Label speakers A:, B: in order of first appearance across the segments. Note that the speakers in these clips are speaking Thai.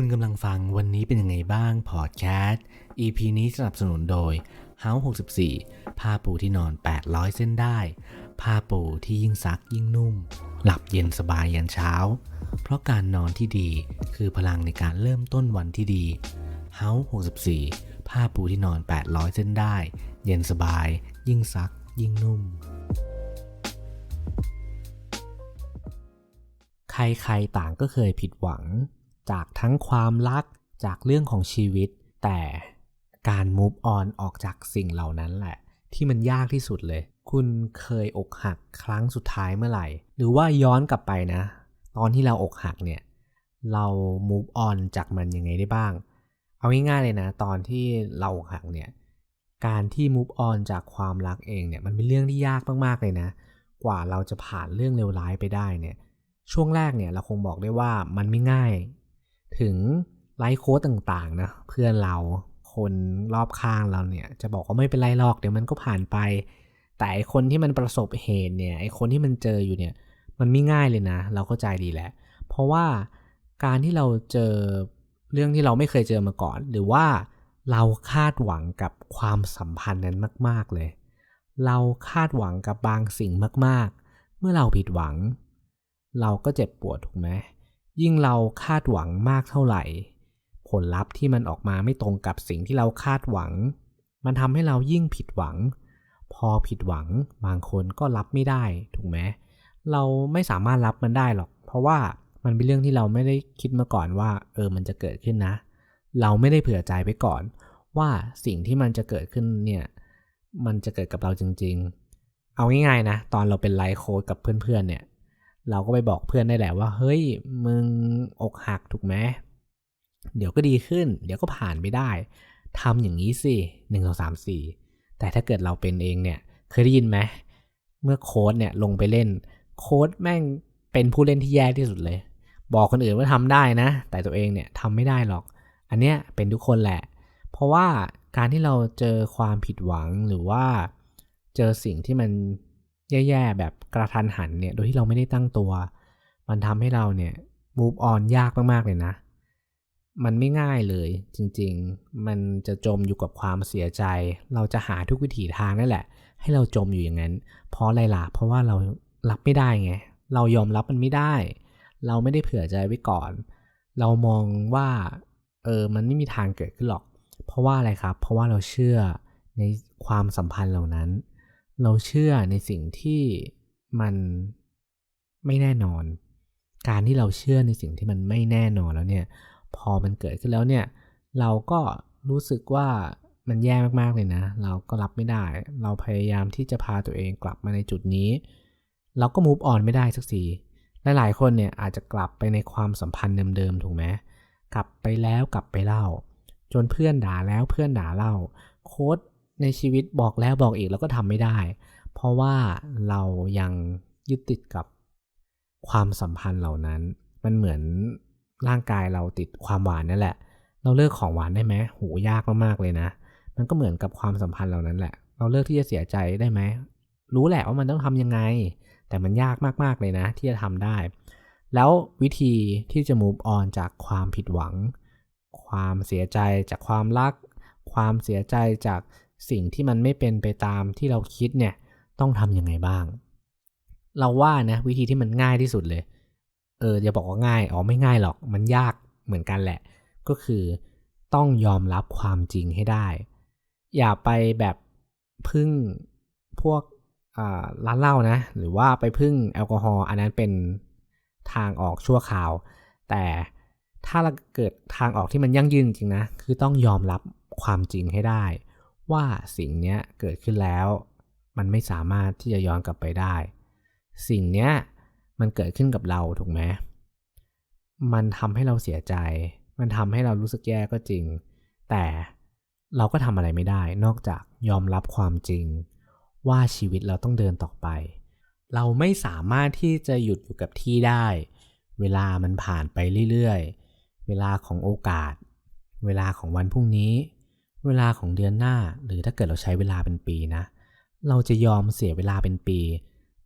A: คุณกำลังฟังวันนี้เป็นยังไงบ้างพอดแคสต์ EP นี้สนับสนุนโดย House 64 ผ้าปูที่นอน 800 เส้นได้ ผ้าปูที่ยิ่งซักยิ่งนุ่ม หลับเย็นสบายยันเช้า เพราะการนอนที่ดีคือพลังในการเริ่มต้นวันที่ดี House 64 ผ้าปูที่นอน 800 เส้นได้ เย็นสบาย ยิ่งซัก ยิ่งนุ่มใครๆต่างก็เคยผิดหวัง จากทั้งความรักจากเรื่องของชีวิต แต่การ move on ออกจากสิ่งเหล่านั้นแหละ ที่มันยากที่สุดเลย คุณเคยอกหักครั้งสุดท้ายเมื่อไหร่ หรือว่าย้อนกลับไปนะ ตอนที่เราอกหักเนี่ย เรา move on จากมันยังไงได้บ้าง เอาง่ายๆเลยนะ ตอนที่เราอกหักเนี่ย การที่ move on จากความรักเองเนี่ย มันเป็นเรื่องที่ยากมากๆเลยนะ กว่าเราจะผ่านเรื่องเลวร้ายไปได้เนี่ย ช่วงแรกเนี่ยเราคงบอกได้ว่ามันไม่ง่าย ถึงไลฟ์โค้ดต่างๆนะเพื่อนเราคนรอบข้างเราเนี่ยจะบอกว่าไม่เป็นไรหรอกเดี๋ยวมันก็ผ่านไป แต่ไอคนที่มันประสบเหตุเนี่ยไอคนที่มันเจออยู่เนี่ยมันไม่ง่ายเลยนะ เราเข้าใจดีแหละ เพราะว่าการที่เราเจอเรื่องที่เราไม่เคยเจอมาก่อน หรือว่าเราคาดหวังกับความสัมพันธ์นั้นมาก ๆเลย เราคาดหวังกับบางสิ่งมาก ๆ เมื่อเราผิดหวัง เราก็เจ็บปวดถูกไหม ยิ่งเราคาดหวังมากเท่าไหร่ ผลลัพธ์ที่มันออกมาไม่ตรงกับสิ่งที่เราคาดหวัง มันทำให้เรายิ่งผิดหวัง พอผิดหวังบางคนก็รับไม่ได้ถูกไหมเราไม่สามารถรับมันได้หรอก เพราะว่ามันเป็นเรื่องที่เราไม่ได้คิดมาก่อนว่า เออมันจะเกิดขึ้นนะ เราไม่ได้เผื่อใจไปก่อน ว่าสิ่งที่มันจะเกิดขึ้นเนี่ยมันจะเกิดกับเราจริง ๆ เอาง่ายๆนะ ตอนเราเป็นไลฟ์โค้ดกับเพื่อนๆเนี่ย เราก็ไปบอกเพื่อนได้แหละว่า เฮ้ย มึงอกหักถูกไหมเดี๋ยวก็ดีขึ้น เดี๋ยวก็ผ่านไปได้ทำอย่างนี้สิหนึ่งสองสามสี่แต่ถ้าเกิดเราเป็นเองเนี่ย เคยได้ยินไหมเมื่อโค้ดเนี่ยลงไปเล่น โค้ดแม่งเป็นผู้เล่นที่แย่ที่สุดเลย บอกคนอื่นว่าทำได้นะ แต่ตัวเองเนี่ยทำไม่ได้หรอก อันเนี้ยเป็นทุกคนแหละ เพราะว่าการที่เราเจอความผิดหวังหรือว่า เจอสิ่งที่มัน แย่ๆแบบกระทันหันเนี่ย โดยที่เราไม่ได้ตั้งตัว มันทำให้เราเนี่ย move on ยากมากๆเลยนะ มันไม่ง่ายเลยจริงๆ มันจะจมอยู่กับความเสียใจ เราจะหาทุกวิถีทางนั่นแหละ ให้เราจมอยู่อย่างนั้น เพราะอะไรล่ะ เพราะว่าเรารับไม่ได้ไง เรายอมรับมันไม่ได้ เราไม่ได้เผื่อใจไว้ก่อน เรามองว่าเออ มันไม่มีทางเกิดขึ้นหรอก เพราะว่าอะไรครับ เพราะว่าเราเชื่อในความสัมพันธ์เหล่านั้น เราเชื่อในสิ่งที่มันไม่แน่นอน การที่เราเชื่อในสิ่งที่มันไม่แน่นอนแล้วเนี่ย พอมันเกิดขึ้นแล้วเนี่ย เราก็รู้สึกว่ามันแย่มากๆเลยนะ เราก็รับไม่ได้ เราพยายามที่จะพาตัวเองกลับมาในจุดนี้ เราก็มูฟออนไม่ได้สักทีหลายๆคนเนี่ยอาจจะกลับไปในความสัมพันธ์เดิมๆถูกไหมกลับไปแล้วกลับไปเล่า จนเพื่อนด่าแล้วเพื่อนด่าเล่า โค้ด ในชีวิตบอกแล้วบอกอีกแล้วก็ทำไม่ได้ เพราะว่าเรายังยึดติดกับความสัมพันธ์เหล่านั้น มันเหมือนร่างกายเราติดความหวานนั่นแหละ เราเลิกของหวานได้ไหมหูยากมากๆเลยนะ มันก็เหมือนกับความสัมพันธ์เหล่านั้นแหละ เราเลิกที่จะเสียใจได้ไหม รู้แหละว่ามันต้องทำยังไง แต่มันยากมากๆเลยนะ ที่จะทำได้ แล้ววิธีที่จะ move on จากความผิดหวัง ความเสียใจจากความรัก ความเสียใจจาก สิ่งที่มันไม่เป็นไปตามที่เราคิดเนี่ยต้องทำยังไงบ้าง เราว่านะวิธีที่มันง่ายที่สุดเลย เอออย่าบอกว่าง่ายอ๋อไม่ง่ายหรอกมันยากเหมือนกันแหละ ก็คือต้องยอมรับความจริงให้ได้ อย่าไปแบบพึ่งพวกร้านเหล้านะ หรือว่าไปพึ่งแอลกอฮอล์อันนั้นเป็นทางออกชั่วคราว แต่ถ้าเราเกิดทางออกที่มันยั่งยืนจริงนะ คือต้องยอมรับความจริงให้ได้ ว่าสิ่งนี้เกิดขึ้นแล้ว มันไม่สามารถที่จะย้อนกลับไปได้ สิ่งนี้มันเกิดขึ้นกับเราถูกไหมมันทำให้เราเสียใจ มันทำให้เรารู้สึกแย่ก็จริง แต่เราก็ทำอะไรไม่ได้ นอกจากยอมรับความจริง ว่าชีวิตเราต้องเดินต่อไป เราไม่สามารถที่จะหยุดอยู่กับที่ได้ เวลามันผ่านไปเรื่อยๆ เวลาของโอกาส เวลาของวันพรุ่งนี้ เวลาของเดือนหน้า หรือถ้าเกิดเราใช้เวลาเป็นปีนะ เราจะยอมเสียเวลาเป็นปี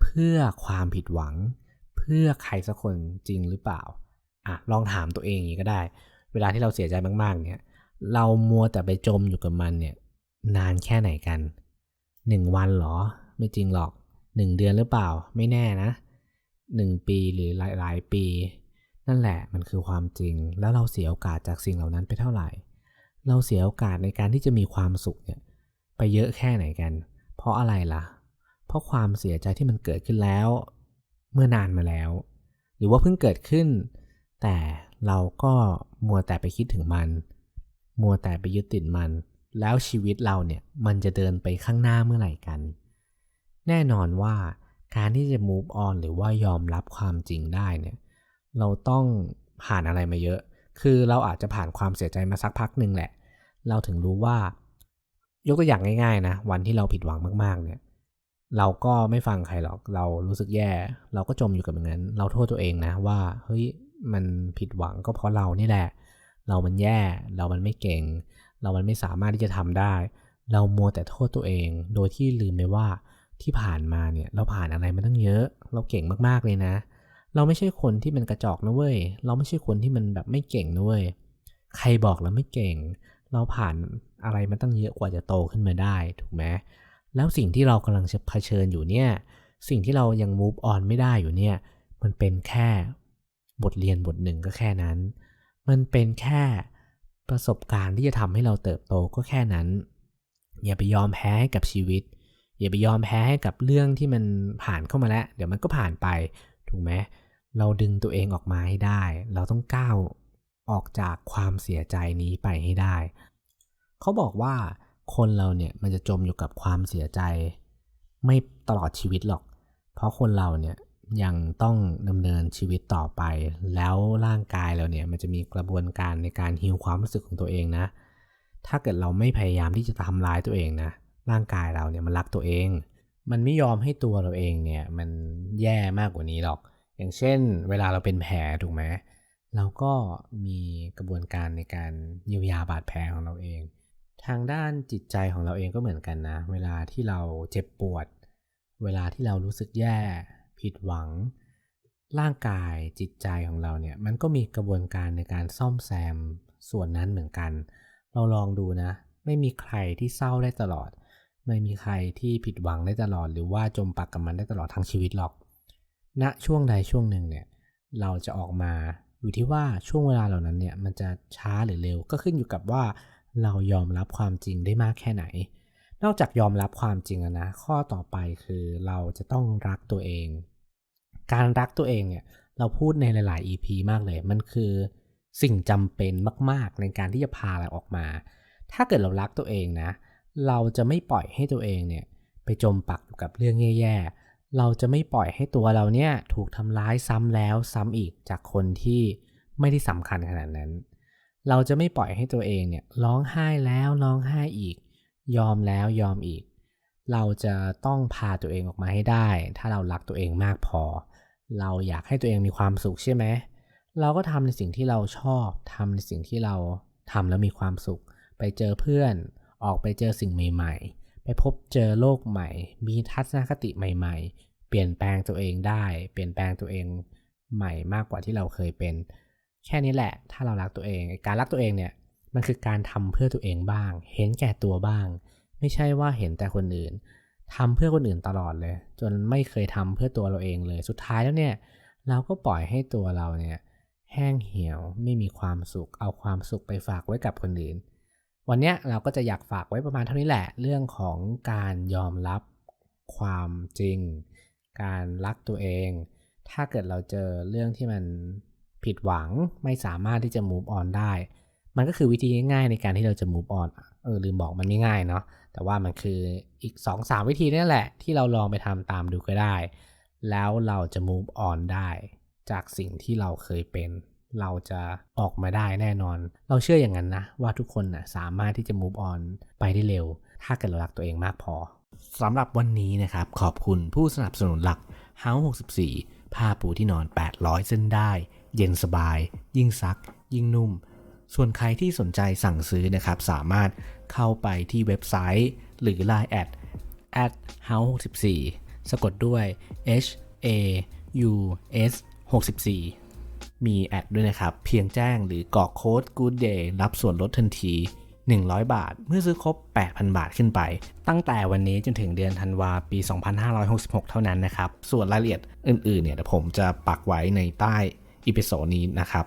A: เพื่อความผิดหวัง เพื่อใครสักคนจริงหรือเปล่าอะลองถามตัวเองอย่างนี้ก็ได้ เวลาที่เราเสียใจมาก ๆ เนี่ย เรามัวแต่ไปจมอยู่กับมันเนี่ย นานแค่ไหนกันหนึ่งวันเหรอ ไม่จริงหรอกหนึ่งเดือนหรือเปล่า ไม่แน่นะหนึ่งปีหรือหลาย ๆ ปี นั่นแหละมันคือความจริง แล้วเราเสียโอกาสจากสิ่งเหล่านั้นไปเท่าไหร่ เราเสียโอกาสในการที่จะมีความสุขเนี่ยไปเยอะแค่ไหนกัน เพราะอะไรล่ะ เพราะความเสียใจที่มันเกิดขึ้นแล้ว เมื่อนานมาแล้ว หรือว่าเพิ่งเกิดขึ้น แต่เราก็มัวแต่ไปคิดถึงมัน มัวแต่ไปยึดติดมัน แล้วชีวิตเราเนี่ยมันจะเดินไปข้างหน้าเมื่อไหร่กัน แน่นอนว่าการที่จะ move on หรือว่ายอมรับความจริงได้เนี่ยเราต้องผ่านอะไรมาเยอะ คือเราอาจจะผ่านความเสียใจมาสักพักหนึ่งแหละ เราถึงรู้ว่า ยกตัวอย่างง่ายๆนะ วันที่เราผิดหวังมากๆ เนี่ย เราก็ไม่ฟังใครหรอก เรารู้สึกแย่ เราก็จมอยู่กับอย่างนั้น เราโทษตัวเองนะว่า เฮ้ย มันผิดหวังก็เพราะเรานี่แหละ เรามันแย่ เรามันไม่เก่ง เรามันไม่สามารถที่จะทำได้ เรามัวแต่โทษตัวเอง โดยที่ลืมไปว่าที่ผ่านมาเนี่ย เราผ่านอะไรมาตั้งเยอะ เราเก่งมากๆเลยนะ เราไม่ใช่คนที่มันกระจอกนะเว้ย เราไม่ใช่คนที่มันแบบไม่เก่งนะเว้ย ใครบอกเราไม่เก่ง เราผ่านอะไรมาตั้งเยอะกว่าจะโตขึ้นมาได้ถูกไหมแล้วสิ่งที่เรากำลังจะเผชิญอยู่เนี่ย สิ่งที่เรายัง move on ไม่ได้อยู่เนี่ย มันเป็นแค่บทเรียนบทหนึ่งก็แค่นั้น มันเป็นแค่ประสบการณ์ที่จะทำให้เราเติบโตก็แค่นั้น อย่าไปยอมแพ้ให้กับชีวิต อย่าไปยอมแพ้ให้กับเรื่องที่มันผ่านเข้ามาแล้ว เดี๋ยวมันก็ผ่านไป ถูกไหมเราดึงตัวเองออกมาให้ได้ เราต้องก้าว ออกจากความเสียใจนี้ไปให้ได้ เขาบอกว่าคนเราเนี่ยมันจะจมอยู่กับความเสียใจ ไม่ตลอดชีวิตหรอก เพราะคนเราเนี่ยยังต้องดำเนินชีวิตต่อไป แล้วร่างกายเราเนี่ยมันจะมีกระบวนการในการฮิวความรู้สึกของตัวเองนะ ถ้าเกิดเราไม่พยายามที่จะทำร้ายตัวเองนะร่างกายเราเนี่ยมันรักตัวเอง มันไม่ยอมให้ตัวเราเองเนี่ยมันแย่มากกว่านี้หรอก อย่างเช่น เวลาเราเป็นแผลถูกไหม เราก็มีกระบวนการในการเยียวยาบาดแผลของเราเอง ทางด้านจิตใจของเราเองก็เหมือนกันนะ เวลาที่เราเจ็บปวด เวลาที่เรารู้สึกแย่ ผิดหวัง ร่างกายจิตใจของเราเนี่ย มันก็มีกระบวนการในการซ่อมแซมส่วนนั้นเหมือนกัน เราลองดูนะ ไม่มีใครที่เศร้าได้ตลอด ไม่มีใครที่ผิดหวังได้ตลอด หรือว่าจมปักกับมันได้ตลอดทั้งชีวิตหรอกณช่วงใดช่วงหนึ่งเนี่ย เราจะออกมา อยู่ที่ว่าช่วงเวลาเหล่านั้นเนี่ยมันจะช้าหรือเร็ว ก็ขึ้นอยู่กับว่าเรายอมรับความจริงได้มากแค่ไหน นอกจากยอมรับความจริงนะ ข้อต่อไปคือเราจะต้องรักตัวเอง การรักตัวเองเนี่ยเราพูดในหลาย ๆ EP มากเลย มันคือสิ่งจำเป็นมาก ๆ ในการที่จะพาเราออกมา ถ้าเกิดเรารักตัวเองนะ เราจะไม่ปล่อยให้ตัวเองเนี่ยไปจมปักอยู่กับเรื่องแย่ ๆ เราจะไม่ปล่อยให้ตัวเราเนี่ยถูกทำร้ายซ้ำแล้วซ้ำอีกจากคนที่ไม่ได้สำคัญขนาดนั้น เราจะไม่ปล่อยให้ตัวเองเนี่ยร้องไห้แล้วร้องไห้อีก ยอมแล้วยอมอีก เราจะต้องพาตัวเองออกมาให้ได้ ถ้าเรารักตัวเองมากพอ เราอยากให้ตัวเองมีความสุขใช่ไหมเราก็ทำในสิ่งที่เราชอบทำในสิ่งที่เราทำแล้วมีความสุข ไปเจอเพื่อน ออกไปเจอสิ่งใหม่ ๆ ไปพบเจอโลกใหม่ มีทัศนคติใหม่ ๆ เปลี่ยนแปลงตัวเองได้ เปลี่ยนแปลงตัวเองใหม่มากกว่าที่เราเคยเป็น แค่นี้แหละ ถ้าเรารักตัวเอง การรักตัวเองเนี่ย มันคือการทำเพื่อตัวเองบ้าง เห็นแก่ตัวบ้าง ไม่ใช่ว่าเห็นแต่คนอื่นทำเพื่อคนอื่นตลอดเลย จนไม่เคยทำเพื่อตัวเราเองเลย สุดท้ายแล้วเนี่ย เราก็ปล่อยให้ตัวเราเนี่ยแห้งเหี่ยว ไม่มีความสุข เอาความสุขไปฝากไว้กับคนอื่น วันนี้เราก็จะอยากฝากไว้ประมาณเท่านี้แหละ เรื่องของการยอมรับความจริง การรักตัวเอง ถ้าเกิดเราเจอเรื่องที่มันผิดหวังไม่สามารถที่จะ move on ได้ มันก็คือวิธีง่ายๆในการที่เราจะ move on เออลืมบอกมันไม่ง่ายเนาะแต่ว่ามันคืออีก 2-3 วิธีนี่แหละ ที่เราลองไปทำตามดูก็ได้ แล้วเราจะ move on ได้ จากสิ่งที่เราเคยเป็น เราจะออกมาได้แน่นอน เราเชื่ออย่างนั้นนะ ว่าทุกคนนะสามารถที่จะ move on ไปได้เร็ว ถ้าเกิดเรารักตัวเองมากพอสำหรับวันนี้นะครับ ขอบคุณผู้สนับสนุนหลัก House 64 ผ้าปูที่นอน 800 เส้นได้ เย็นสบาย ยิ่งซัก ยิ่งนุ่ม ส่วนใครที่สนใจสั่งซื้อนะครับ สามารถเข้าไปที่เว็บไซต์ หรือ Line แอด at house 64สะกดด้วย h a u s 64 มีแอดด้วยนะครับ เพียงแจ้งหรือกรอกโค้ด Good Day รับส่วนลดทันที 100 บาท เมื่อซื้อครบ 8,000 บาทขึ้นไป ตั้งแต่วันนี้จนถึงเดือนธันวาปี 2566 เท่านั้นนะครับ ส่วนรายละเอียดอื่นๆเนี่ยเดี๋ยวผมจะปักไว้ในใต้อีพิโซดนี้นะครับ